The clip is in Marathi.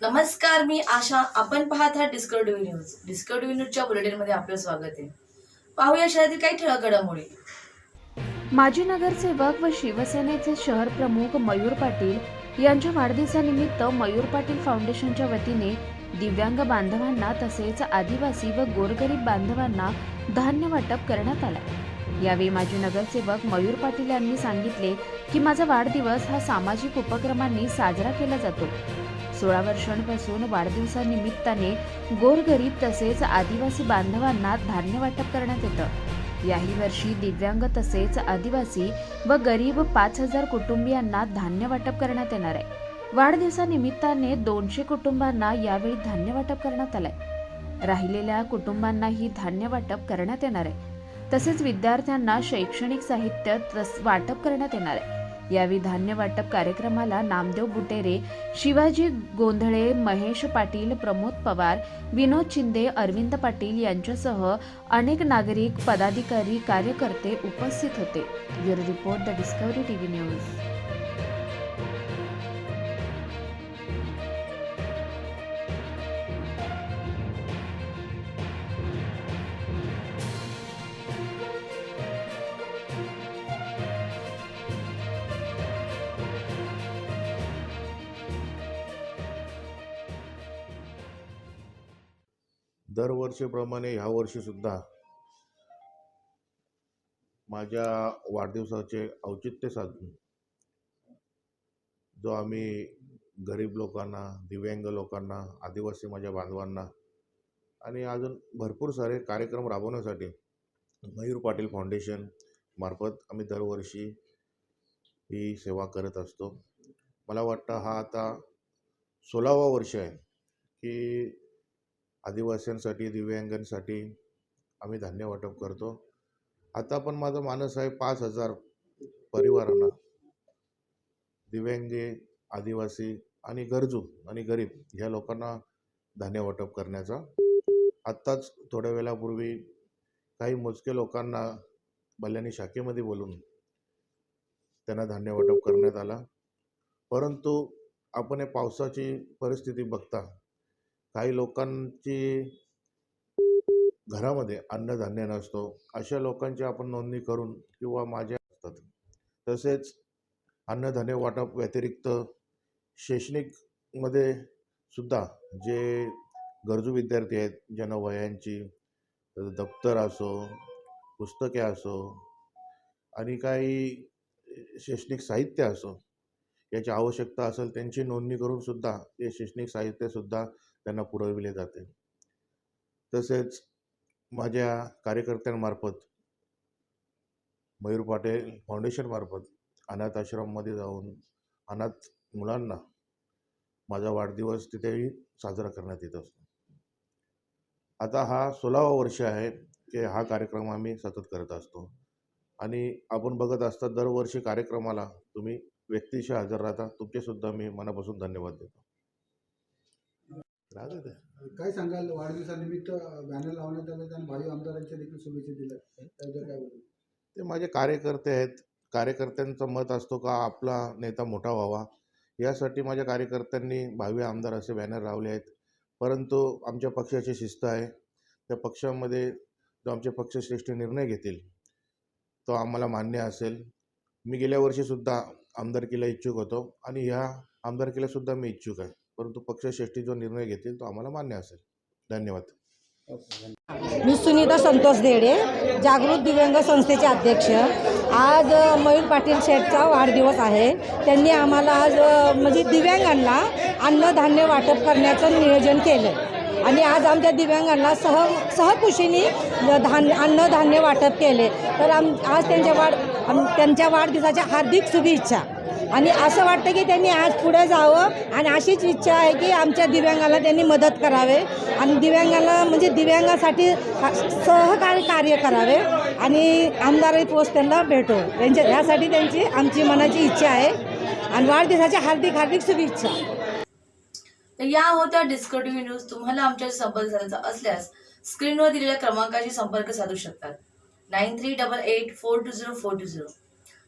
नमस्कार मी आशा. आपण पाहत आहात डिस्कवरी न्यूज डिस्कवरी न्यूजच्या बुलेटिनमध्ये आपलं स्वागत आहे. पाहूया शहरातील काही ठळक घडामोडी माजी नगरसेवक व शिवसेनेचे शहर प्रमुख मयूर पाटील यांच्या वाढदिवसानिमित्त मयूर पाटील फाउंडेशनच्या वतीने दिव्यांग बांधवांना तसेच आदिवासी व गोरगरीब बांधवांना धान्य वाटप करण्यात आलं. यावेळी माजी नगरसेवक मयूर पाटील यांनी सांगितले की माझा वाढदिवस हा सामाजिक उपक्रमांनी साजरा केला जातो. सोळा वर्षांपासून वाढदिवसानिमित्ताने गोरगरीब तसेच आदिवासी बांधवांना धान्य वाटप करण्यात येतं. याही वर्षी दिव्यांग तसेच आदिवासी व गरीब पाच हजार कुटुंबियांना धान्य वाटप करण्यात येणार आहे. वाढदिवसानिमित्ताने दोनशे कुटुंबांना यावेळी धान्य वाटप करण्यात आलंय. राहिलेल्या कुटुंबांनाही धान्य वाटप करण्यात येणार आहे. तसेच विद्यार्थ्यांना शैक्षणिक साहित्य तस- वाटप करण्यात येणार आहे. यावेळी धान्य वाटप कार्यक्रमाला नामदेव बुटेरे शिवाजी गोंधळे महेश पाटील प्रमोद पवार विनोद शिंदे अरविंद पाटील यांच्यासह अनेक नागरिक पदाधिकारी कार्यकर्ते उपस्थित होते. Bureau report the Discovery TV news. दरवर्षीप्रमाणे ह्या वर्षीसुद्धा माझ्या वाढदिवसाचे औचित्य साधून जो आम्ही गरीब लोकांना दिव्यांग लोकांना आदिवासी माझ्या बांधवांना आणि अजून भरपूर सारे कार्यक्रम राबवण्यासाठी मयूर पाटील फाउंडेशन मार्फत आम्ही दरवर्षी ही सेवा करत असतो. मला वाटतं हा आता सोळावा वर्ष आहे की आदिवासींसाठी दिव्यांगांसाठी आम्ही धान्य वाटप करतो. आता पण माझं मानस आहे पाच हजार परिवारांना. दिव्यांगे आदिवासी आणि गरजू आणि गरीब ह्या लोकांना धान्य वाटप करण्याचा. आत्ताच थोड्या वेळापूर्वी काही मोजके लोकांना बल्याणी शाखेमध्ये बोलून त्यांना धान्य वाटप करण्यात आला. परंतु आपण हे पावसाची परिस्थिती बघता काही लोकांची घरामध्ये अन्नधान्य नसतो. अशा लोकांची आपण नोंदणी करून किंवा माझ्या असतात तसेच अन्नधान्य वाटप व्यतिरिक्त शैक्षणिकमध्ये सुद्धा जे गरजू विद्यार्थी आहेत ज्यांना वह्यांची दप्तर असो पुस्तके असो आणि काही शैक्षणिक साहित्य असो याची आवश्यकता असेल त्यांची नोंदणी करून सुद्धा ते शैक्षणिक साहित्यसुद्धा त्यांना पुरविले जाते. तसेच माझ्या कार्यकर्त्यांमार्फत मयूर पाटील फाउंडेशनमार्फत अनाथ आश्रममध्ये जाऊन अनाथ मुलांना माझा वाढदिवस तिथेही साजरा करण्यात येत असतो. आता हा सोळावा वर्ष आहे की हा कार्यक्रम आम्ही सतत करत असतो. आणि आपण बघत असता दरवर्षी कार्यक्रमाला तुम्ही व्यक्तिशः हजर राहता. तुमचेसुद्धा मी मनापासून धन्यवाद देतो. राहू दे. काय सांगाल? वाढदिवसानिमित्त बॅनर लावण्यात आले आणि भावी आमदारांच्या देखील शुभेच्छा दिल्या त्याबद्दल काय बोलू ते माझे कार्यकर्ते आहेत. कार्यकर्त्यांचं मत असतो का आपला नेता मोठा व्हावा. यासाठी माझ्या कार्यकर्त्यांनी भावी आमदार असे बॅनर लावले आहेत. परंतु आमच्या पक्षाची शिस्त आहे. त्या पक्षामध्ये जो आमचे पक्षश्रेष्ठी निर्णय घेतील तो आम्हाला मान्य असेल. मी गेल्या वर्षीसुद्धा आमदारकीला इच्छुक होतो आणि ह्या आमदारकीला सुद्धा मी इच्छुक आहे. परंतु पक्षश्रेष्ठी जो निर्णय घेतील तो आम्हाला मान्य असेल. धन्यवाद. मी सुनीता संतोष देडे जागृत दिव्यांग संस्थेचे अध्यक्ष. आज मयूर पाटील शेठचा वाढदिवस आहे. त्यांनी आम्हाला आज म्हणजे दिव्यांगांना अन्नधान्य वाटप करण्याचं नियोजन केलं. आणि आज आमच्या दिव्यांगांना सह सहकुशीने धान्य अन्नधान्य वाटप केले. तर आम आज त्यांच्या वाढ त्यांच्या वाढदिवसाच्या हार्दिक शुभेच्छा. आणि असं वाटतं की त्यांनी आज पुढे जावं आणि अशीच इच्छा आहे की आमच्या दिव्यांगाला त्यांनी मदत करावे आणि दिव्यांगाला म्हणजे दिव्यांगासाठी सहकार्य कार्य करावे आणि आमदारही पोस्ट त्यांना भेटो. त्यांच्या ह्यासाठी त्यांची आमची मनाची इच्छा आहे आणि वाढदिवसाच्या हार्दिक हार्दिक शुभेच्छा. तर या होत्या डिस्कवरी न्यूज. तुम्हाला आमच्याशी संपर्क साधायचा असल्यास स्क्रीनवर दिलेल्या क्रमांकाशी संपर्क साधू शकतात. Nine three double eight four two zero four two zero.